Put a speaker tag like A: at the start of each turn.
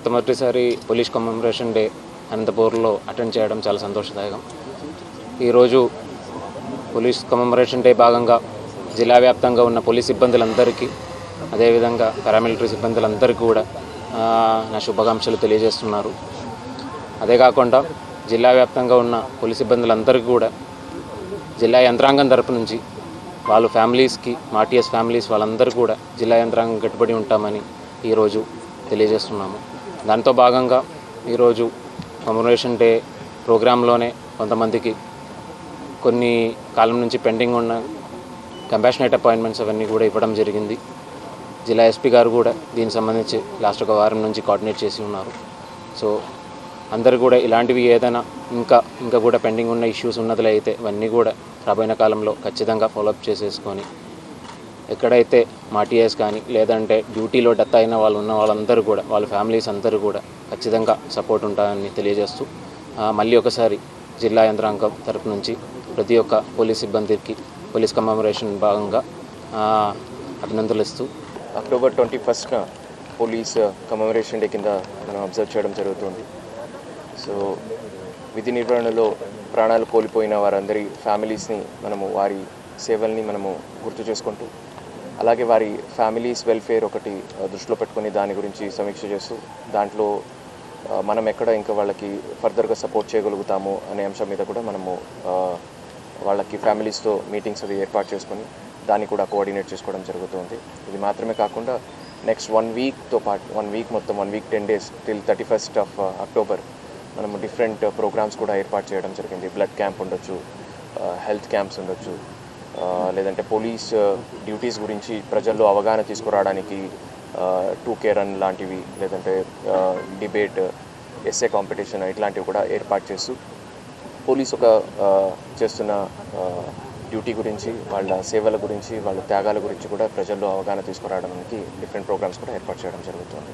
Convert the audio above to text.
A: మొట్టమొదటిసారి police commemoration day అనంతపూర్లో attend చేయడం చాలా సంతోషదాయకం. ఈరోజు పోలీస్ కమెమరేషన్ డే భాగంగా జిల్లా వ్యాప్తంగా ఉన్న పోలీస్ సిబ్బందులందరికీ అదేవిధంగా పారామిలిటరీ సిబ్బందులందరికీ కూడా నా శుభాకాంక్షలు తెలియజేస్తున్నారు. అదే కాకుండా జిల్లా వ్యాప్తంగా ఉన్న పోలీస్ సిబ్బందులందరికీ కూడా జిల్లా యంత్రాంగం తరపు నుంచి వాళ్ళ ఫ్యామిలీస్కి మాటిఎస్ ఫ్యామిలీస్ వాళ్ళందరూ కూడా జిల్లా యంత్రాంగం కట్టుబడి ఉంటామని ఈరోజు తెలియజేస్తున్నాము. దాంతో భాగంగా ఈరోజు కమమరేషన్ డే ప్రోగ్రాంలోనే కొంతమందికి కొన్ని కాలం నుంచి పెండింగ్ ఉన్న కంపాషనేట్ అపాయింట్మెంట్స్ అవన్నీ కూడా ఇవ్వడం జరిగింది. జిల్లా ఎస్పీ గారు కూడా దీనికి సంబంధించి లాస్ట్ ఒక వారం నుంచి కోఆర్డినేట్ చేసి ఉన్నారు. సో అందరు కూడా ఇలాంటివి ఏదైనా ఇంకా ఇంకా కూడా పెండింగ్ ఉన్న ఇష్యూస్ ఉన్నదిలే అయితే ఇవన్నీ కూడా రాబోయిన కాలంలో ఖచ్చితంగా ఫాలోఅప్ చేసేసుకొని ఎక్కడైతే మాటిఎస్ కానీ లేదంటే డ్యూటీలో డెత్ అయిన వాళ్ళు ఉన్న వాళ్ళందరూ కూడా వాళ్ళ ఫ్యామిలీస్ అందరూ కూడా ఖచ్చితంగా సపోర్ట్ ఉంటారని తెలియజేస్తూ మళ్ళీ ఒకసారి జిల్లా యంత్రాంగం తరపు నుంచి ప్రతి ఒక్క పోలీస్ సిబ్బందికి పోలీస్ కమమరేషన్ భాగంగా అభినందనలు ఇస్తూ
B: అక్టోబర్ ట్వంటీ ఫస్ట్న పోలీస్ కమమరేషన్ డే కింద మనం అబ్జర్వ్ చేయడం జరుగుతుంది. సో విధి నిర్వహణలో ప్రాణాలు కోల్పోయిన వారందరి ఫ్యామిలీస్ని మనము వారి సేవల్ని మనము గుర్తు చేసుకుంటూ అలాగే వారి ఫ్యామిలీస్ వెల్ఫేర్ ఒకటి దృష్టిలో పెట్టుకొని దాని గురించి సమీక్ష చేస్తూ దాంట్లో మనం ఎక్కడ ఇంకా వాళ్ళకి ఫర్దర్గా సపోర్ట్ చేయగలుగుతాము అనే అంశం మీద కూడా మనము వాళ్ళకి ఫ్యామిలీస్తో మీటింగ్స్ అవి ఏర్పాటు చేసుకొని దాన్ని కూడా కోఆర్డినేట్ చేసుకోవడం జరుగుతుంది. ఇది మాత్రమే కాకుండా నెక్స్ట్ వన్ వీక్తో పాటు వన్ వీక్ మొత్తం one week ten days till thirty first of October మనము డిఫరెంట్ ప్రోగ్రామ్స్ కూడా ఏర్పాటు చేయడం జరిగింది. బ్లడ్ క్యాంప్ ఉండొచ్చు హెల్త్ క్యాంప్స్ ఉండొచ్చు లేదంటే పోలీస్ డ్యూటీస్ గురించి ప్రజల్లో అవగాహన తీసుకురావడానికి టూ కే రన్ లాంటివి లేదంటే డిబేట్ ఎస్ఏ కాంపిటీషన్ ఇట్లాంటివి కూడా ఏర్పాటు చేస్తూ పోలీస్ ఒక చేస్తున్న డ్యూటీ గురించి వాళ్ళ సేవల గురించి వాళ్ళ త్యాగాల గురించి కూడా ప్రజల్లో అవగాహన తీసుకురావడానికి డిఫరెంట్ ప్రోగ్రామ్స్ కూడా ఏర్పాటు చేయడం జరుగుతుంది.